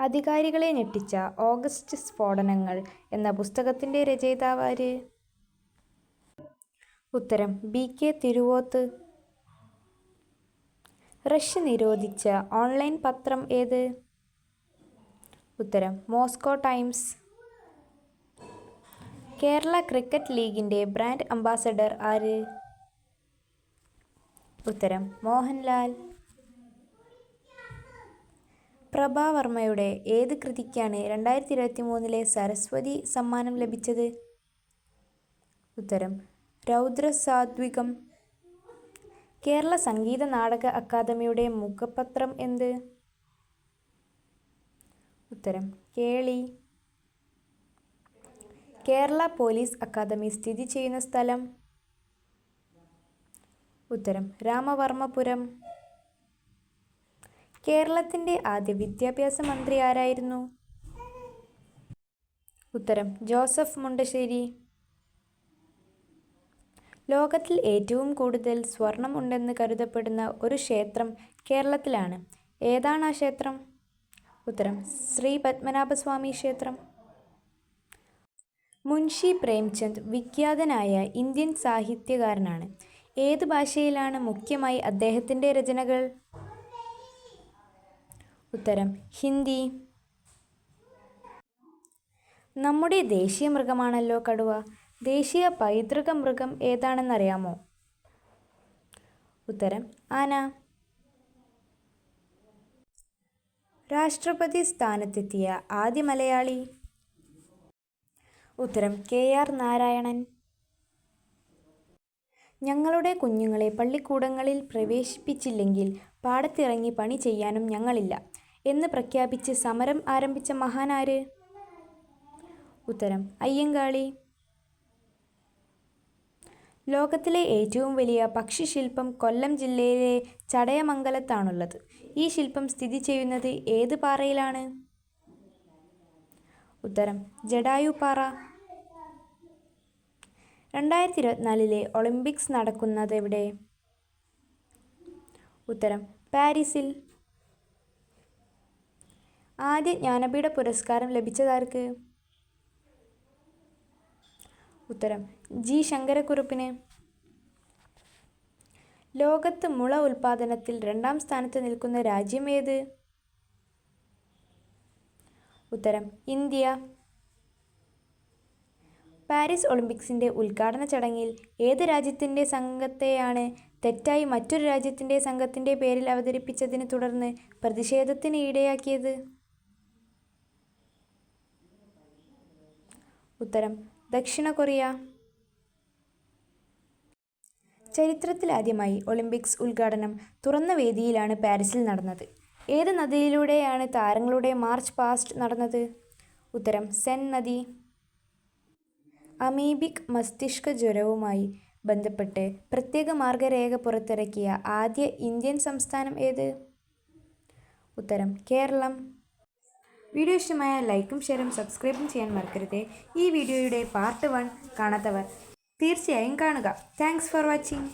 അധികാരികളെ ഞെട്ടിച്ച ഓഗസ്റ്റ് സ്ഫോടനങ്ങൾ എന്ന പുസ്തകത്തിന്റെ രചയിതാവാര്? ഉത്തരം ബി. കെ. തിരുവോത്ത്. റഷ്യ നിരോധിച്ച ഓൺലൈൻ പത്രം ഏത്? ഉത്തരം മോസ്കോ ടൈംസ്. കേരള ക്രിക്കറ്റ് ലീഗിന്റെ ബ്രാൻഡ് അംബാസഡർ ആര്? ഉത്തരം മോഹൻലാൽ. പ്രഭാവർമ്മയുടെ ഏത് കൃതിക്കാണ് രണ്ടായിരത്തി ഇരുപത്തി മൂന്നിലെ സരസ്വതി സമ്മാനം ലഭിച്ചത്? ഉത്തരം രൗദ്രസാത്വികം. കേരള സംഗീത നാടക അക്കാദമിയുടെ മുഖപത്രം എന്ത്? ഉത്തരം കേളി. കേരള പോലീസ് അക്കാദമി സ്ഥിതി ചെയ്യുന്ന സ്ഥലം? ഉത്തരം രാമവർമ്മപുരം. കേരളത്തിന്റെ ആദ്യ വിദ്യാഭ്യാസ മന്ത്രി ആരായിരുന്നു? ഉത്തരം ജോസഫ് മുണ്ടശ്ശേരി. ലോകത്തിൽ ഏറ്റവും കൂടുതൽ സ്വർണം ഉണ്ടെന്ന് കരുതപ്പെടുന്ന ഒരു ക്ഷേത്രം കേരളത്തിലാണ്. ഏതാണ് ആ ക്ഷേത്രം? ഉത്തരം ശ്രീ പത്മനാഭസ്വാമി ക്ഷേത്രം. മുൻഷി പ്രേംചന്ദ് വിഖ്യാതനായ ഇന്ത്യൻ സാഹിത്യകാരനാണ്. ഏത് ഭാഷയിലാണ് മുഖ്യമായി അദ്ദേഹത്തിന്റെ രചനകൾ? ഉത്തരം ഹിന്ദി. നമ്മുടെ ദേശീയ മൃഗമാണല്ലോ കടുവ. ദേശീയ പൈതൃക മൃഗം ഏതാണെന്നറിയാമോ? ഉത്തരം ആന. രാഷ്ട്രപതി സ്ഥാനത്തെത്തിയ ആദ്യ മലയാളി? ഉത്തരം കെ. ആർ. നാരായണൻ. ഞങ്ങളുടെ കുഞ്ഞുങ്ങളെ പള്ളിക്കൂടങ്ങളിൽ പ്രവേശിപ്പിച്ചില്ലെങ്കിൽ പാടത്തിറങ്ങി പണി ചെയ്യാനും ഞങ്ങളില്ല എന്ന് പ്രഖ്യാപിച്ച് സമരം ആരംഭിച്ച മഹാനാര് ഉത്തരം അയ്യങ്കാളി. ലോകത്തിലെ ഏറ്റവും വലിയ പക്ഷിശില്പം കൊല്ലം ജില്ലയിലെ ചടയമംഗലത്താണുള്ളത്. ഈ ശില്പം സ്ഥിതി ചെയ്യുന്നത് ഏത് പാറയിലാണ്? ഉത്തരം ജഡായു പാറ രണ്ടായിരത്തി ഇരുപത്തിനാലിലെ ഒളിമ്പിക്സ് നടക്കുന്നത് എവിടെ ഉത്തരം പാരീസിൽ. ആദ്യ ജ്ഞാനപീഠ പുരസ്കാരം ലഭിച്ചതാർക്ക്? ഉത്തരം ജി. ശങ്കരക്കുറുപ്പിന്. ലോകത്ത് മുള ഉൽപാദനത്തിൽ രണ്ടാം സ്ഥാനത്ത് നിൽക്കുന്ന രാജ്യം ഏത്? ഉത്തരം ഇന്ത്യ. പാരീസ് ഒളിമ്പിക്സിന്റെ ഉദ്ഘാടന ചടങ്ങിൽ ഏത് രാജ്യത്തിന്റെ സംഘത്തെയാണ് തെറ്റായി മറ്റൊരു രാജ്യത്തിന്റെ സംഘത്തിന്റെ പേരിൽ അവതരിപ്പിച്ചതിനെ തുടർന്ന് പ്രതിഷേധത്തിന് ഇടയാക്കിയത്? ഉത്തരം ദക്ഷിണ കൊറിയ. ചരിത്രത്തിലാദ്യമായി ഒളിമ്പിക്സ് ഉദ്ഘാടനം തുറന്ന വേദിയിലാണ് പാരീസിൽ നടന്നത്. ഏത് നദിയിലൂടെയാണ് താരങ്ങളുടെ മാർച്ച് പാസ്റ്റ് നടന്നത്? ഉത്തരം സെൻ നദി. അമീബിക് മസ്തിഷ്ക ജ്വരവുമായി ബന്ധപ്പെട്ട് പ്രത്യേക മാർഗരേഖ പുറത്തിറക്കിയ ആദ്യ ഇന്ത്യൻ സംസ്ഥാനം ഏത്? ഉത്തരം കേരളം. വീഡിയോ ഇഷ്ടമായ ലൈക്കും ഷെയറും സബ്സ്ക്രൈബും ചെയ്യാൻ മറക്കരുത് ഈ വീഡിയോയുടെ പാർട്ട് വൺ കാണാത്തവർ തീർച്ചയായും കാണുക. Thanks for watching.